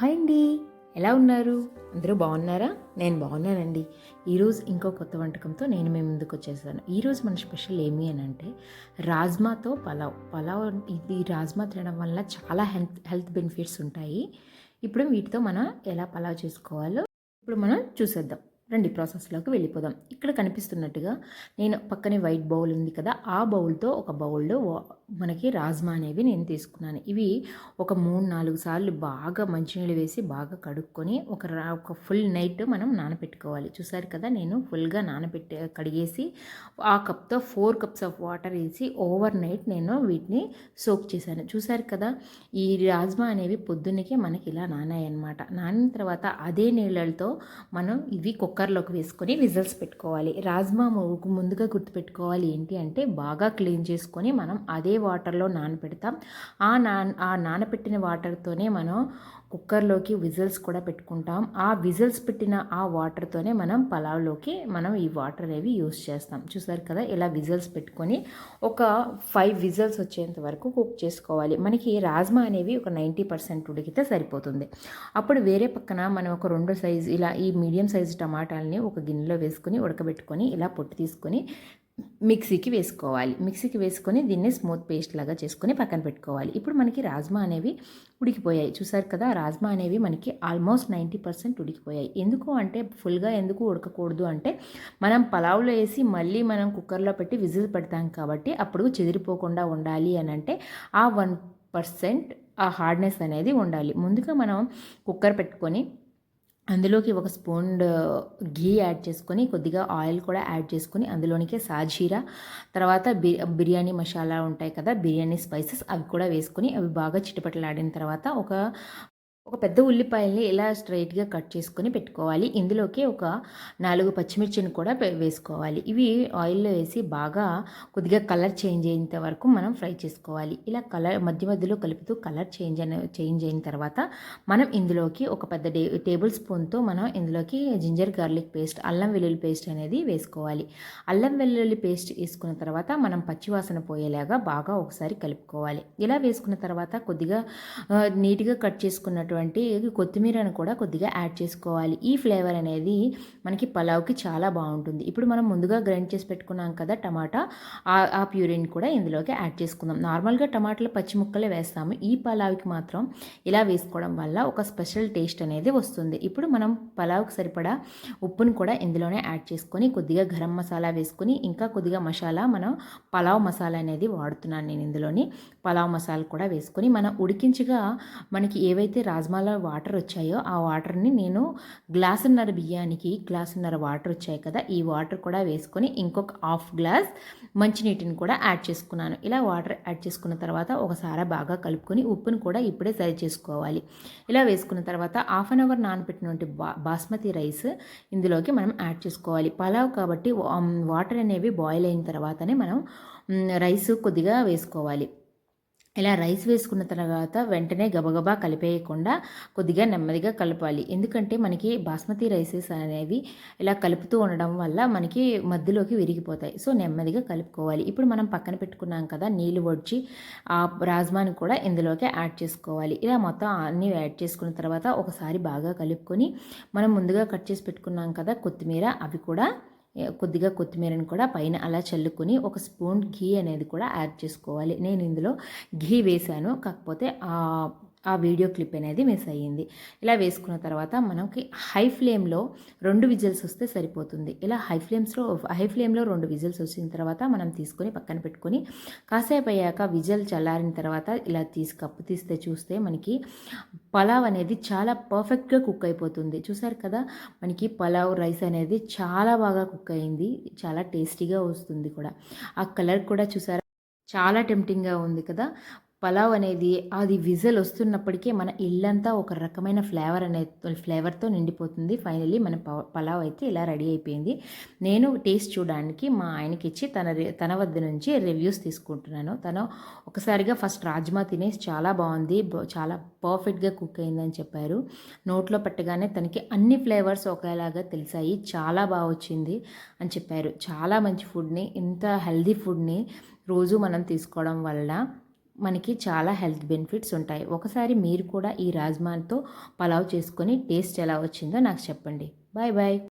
Hi అండి. ఎలా ఉన్నారు? అందరూ బాగున్నారా? నేను బాగున్నానండి. ఈరోజు ఇంకో కొత్త వంటకంతో నేను మీ ముందుకు వచ్చేసాను. ఈరోజు మన స్పెషల్ ఏమి అని అంటే రాజ్మాతో పలావ్. పలావ్ ఇది రాజ్మా తినడం వల్ల చాలా హెల్త్ హెల్త్ బెనిఫిట్స్ ఉంటాయి. ఇప్పుడు వీటితో మనం ఎలా పలావ్ చేసుకోవాలో ఇప్పుడు మనం చూసేద్దాం. రండి ప్రాసెస్లోకి వెళ్ళిపోదాం. ఇక్కడ కనిపిస్తున్నట్టుగా నేను పక్కనే వైట్ బౌల్ ఉంది కదా ఆ బౌల్తో ఒక బౌల్లో మనకి రాజ్మా అనేవి నేను తీసుకున్నాను. ఇవి ఒక మూడు నాలుగు సార్లు బాగా మంచినీళ్ళు వేసి బాగా కడుక్కొని ఒక ఒక ఫుల్ నైట్ మనం నానబెట్టుకోవాలి చూసారు కదా నేను ఫుల్గా నానబెట్టి కడిగేసి ఆ కప్తో ఫోర్ కప్స్ ఆఫ్ వాటర్ వేసి ఓవర్ నైట్ నేను వీటిని సోక్ చేశాను. చూసారు కదా ఈ రాజ్మా అనేవి పొద్దున్నకే మనకి ఇలా నానాయి అనమాట నానిన తర్వాత అదే నీళ్ళతో మనం ఇవి కుక్కర్లోకి వేసుకొని విజిల్స్ పెట్టుకోవాలి. రాజ్మా ముందుగా గుర్తుపెట్టుకోవాలి ఏంటి అంటే బాగా క్లీన్ చేసుకొని మనం అదే వాటర్లో నానబెడతాం. ఆ నా ఆ నానబెట్టిన వాటర్తోనే మనం కుక్కర్లోకి విజిల్స్ కూడా పెట్టుకుంటాం. ఆ విజిల్స్ పెట్టిన ఆ వాటర్తోనే మనం పలావ్లోకి మనం ఈ వాటర్ అనేవి యూస్ చేస్తాం. చూసారు కదా ఇలా విజిల్స్ పెట్టుకొని ఒక ఫైవ్ విజిల్స్ వచ్చేంత వరకు కుక్ చేసుకోవాలి. మనకి రాజ్మా అనేవి ఒక నైంటీ పర్సెంట్ ఉడికితే సరిపోతుంది. అప్పుడు వేరే పక్కన మనం ఒక రెండు సైజు ఇలా ఈ మీడియం సైజు టమాటాలని ఒక గిన్నెలో వేసుకొని ఉడకబెట్టుకొని ఇలా పొట్టు తీసుకొని మిక్సీకి వేసుకోవాలి. మిక్సీకి వేసుకొని దీన్ని స్మూత్ పేస్ట్ లాగా చేసుకొని పక్కన పెట్టుకోవాలి. ఇప్పుడు మనకి రాజ్మా అనేవి ఉడికిపోయాయి. చూసారు కదా రాజ్మా అనేవి మనకి ఆల్మోస్ట్ నైంటీ పర్సెంట్ ఉడికిపోయాయి. ఎందుకు అంటే ఫుల్గా ఎందుకు ఉడకకూడదు అంటే మనం పలావ్లో వేసి మళ్ళీ మనం కుక్కర్లో పెట్టి విజిల్ పెడతాం కాబట్టి అప్పుడు చెదిరిపోకుండా ఉండాలి అని అంటే ఆ వన్ పర్సెంట్ ఆ హార్డ్నెస్ అనేది ఉండాలి. ముందుగా మనం కుక్కర్ పెట్టుకొని అందులోకి ఒక స్పూన్ ఘీ యాడ్ చేసుకొని కొద్దిగా ఆయిల్ కూడా యాడ్ చేసుకొని అందులోనికి సాజీరా తర్వాత బి బిర్యానీ మసాలా ఉంటాయి కదా బిర్యానీ స్పైసెస్ అవి కూడా వేసుకొని అవి బాగా చిటపటలాడిన తర్వాత ఒక ఒక పెద్ద ఉల్లిపాయల్ని ఇలా స్ట్రైట్గా కట్ చేసుకొని పెట్టుకోవాలి. ఇందులోకి ఒక నాలుగు పచ్చిమిర్చిని కూడా వేసుకోవాలి. ఇవి ఆయిల్లో వేసి బాగా కొద్దిగా కలర్ చేంజ్ అయినంత వరకు మనం ఫ్రై చేసుకోవాలి. ఇలా కలర్ మధ్య మధ్యలో కలుపుతూ కలర్ చేంజ్ అయిన చేంజ్ అయిన తర్వాత మనం ఇందులోకి ఒక పెద్ద డే టేబుల్ స్పూన్తో మనం ఇందులోకి జింజర్ గార్లిక్ పేస్ట్ అల్లం వెల్లుల్లి పేస్ట్ అనేది వేసుకోవాలి. అల్లం వెల్లుల్లి పేస్ట్ వేసుకున్న తర్వాత మనం పచ్చివాసన పోయేలాగా బాగా ఒకసారి కలుపుకోవాలి. ఇలా వేసుకున్న తర్వాత కొద్దిగా నీట్గా కట్ చేసుకున్నటువంటి కొత్తిమీరను కూడా కొద్దిగా యాడ్ చేసుకోవాలి. ఈ ఫ్లేవర్ అనేది మనకి పలావ్కి చాలా బాగుంటుంది. ఇప్పుడు మనం ముందుగా గ్రైండ్ చేసి పెట్టుకున్నాం కదా టమాటా ఆ- ఆ ప్యూరిని కూడా ఇందులోకి యాడ్ చేసుకుందాం. నార్మల్గా టమాటాలు పచ్చి ముక్కలే వేస్తాము. ఈ పలావ్కి మాత్రం ఇలా వేసుకోవడం వల్ల ఒక స్పెషల్ టేస్ట్ అనేది వస్తుంది. ఇప్పుడు మనం పలావ్కి సరిపడా ఉప్పును కూడా ఇందులోనే యాడ్ చేసుకొని కొద్దిగా గరం మసాలా వేసుకొని ఇంకా కొద్దిగా మసాలా మనం పలావ్ మసాలా అనేది వాడుతున్నాను నేను ఇందులోని. పలావ్ మసాలా కూడా వేసుకొని మనం ఉడికించగా మనకి ఏవైతే రాజ్మాలో వాటర్ వచ్చాయో ఆ వాటర్ని నేను గ్లాసున్నర బియ్యానికి గ్లాసున్నర వాటర్ వచ్చాయి కదా ఈ వాటర్ కూడా వేసుకొని ఇంకొక హాఫ్ గ్లాస్ మంచినీటిని కూడా యాడ్ చేసుకున్నాను. ఇలా వాటర్ యాడ్ చేసుకున్న తర్వాత ఒకసారి బాగా కలుపుకొని ఉప్పును కూడా ఇప్పుడే సరి చేసుకోవాలి. ఇలా వేసుకున్న తర్వాత హాఫ్ అన్ అవర్ నానబెట్టినటువంటి బా బాస్మతి రైస్ ఇందులోకి మనం యాడ్ చేసుకోవాలి. పలావ్ కాబట్టి వాటర్ అనేవి బాయిల్ అయిన తర్వాతనే మనం రైస్ కొద్దిగా వేసుకోవాలి. ఇలా రైస్ వేసుకున్న తర్వాత వెంటనే గబగబా కలిపేయకుండా కొద్దిగా నెమ్మదిగా కలపాలి. ఎందుకంటే మనకి బాస్మతి రైసెస్ అనేవి ఇలా కలుపుతూ ఉండడం వల్ల మనకి మధ్యలోకి విరిగిపోతాయి. సో నెమ్మదిగా కలుపుకోవాలి. ఇప్పుడు మనం పక్కన పెట్టుకున్నాం కదా నీళ్ళు వడ్చి ఆ రాజ్మాని కూడా ఇందులోకి యాడ్ చేసుకోవాలి. ఇలా మొత్తం అన్నీ యాడ్ చేసుకున్న తర్వాత ఒకసారి బాగా కలుపుకొని మనం ముందుగా కట్ చేసి పెట్టుకున్నాం కదా కొత్తిమీర అవి కూడా కొద్దిగా కొత్తిమీరని కూడా పైన అలా చల్లుకొని ఒక స్పూన్ ఘీ అనేది కూడా యాడ్ చేసుకోవాలి. నేను ఇందులో ఘీ వేశాను. కాకపోతే ఆ వీడియో క్లిప్ అనేది మిస్ అయ్యింది. ఇలా వేసుకున్న తర్వాత మనకి హై ఫ్లేమ్లో రెండు విజిల్స్ వస్తే సరిపోతుంది. ఇలా హై ఫ్లేమ్స్లో హై ఫ్లేమ్లో రెండు విజిల్స్ వచ్చిన తర్వాత మనం తీసుకొని పక్కన పెట్టుకొని కాసేపు అయ్యాక విజిల్ చల్లారిన తర్వాత ఇలా తీసి కప్పు తీస్తే చూస్తే మనకి పలావ్ అనేది చాలా పర్ఫెక్ట్గా కుక్ అయిపోతుంది. చూసారు కదా? మనకి పలావ్ రైస్ అనేది చాలా బాగా కుక్ అయింది. చాలా టేస్టీగా వస్తుంది కూడా. ఆ కలర్ కూడా చూసారా? చాలా టెంప్టింగ్గా ఉంది కదా? పలావ్ అనేది అది విజల్ వస్తున్నప్పటికీ మన ఇల్లంతా ఒక రకమైన ఫ్లేవర్ అనే ఫ్లేవర్తో నిండిపోతుంది. ఫైనల్లీ మన ప- పలావ్ అయితే ఇలా రెడీ అయిపోయింది. నేను టేస్ట్ చూడడానికి మా ఆయనకి ఇచ్చి తన రి- తన వద్ద నుంచి రివ్యూస్ తీసుకుంటున్నాను. తను ఒకసారిగా ఫస్ట్ రాజ్మా తినేసి చాలా బాగుంది. చాలా పర్ఫెక్ట్గా కుక్ అయిందని చెప్పారు. నోట్లో పెట్టగానే తనకి అన్ని ఫ్లేవర్స్ ఒకేలాగా తెలిసాయి. చాలా బాగా వచ్చింది అని చెప్పారు. చాలా మంచి ఫుడ్ని ఇంత హెల్దీ ఫుడ్ని రోజు మనం తీసుకోవడం వల్ల మనకి చాలా హెల్త్ బెనిఫిట్స్ ఉంటాయి. ఒకసారి మీరు కూడా ఈ రాజ్మాతో పలావ్ చేసుకొని టేస్ట్ ఎలా వచ్చిందో నాకు చెప్పండి. Bye bye.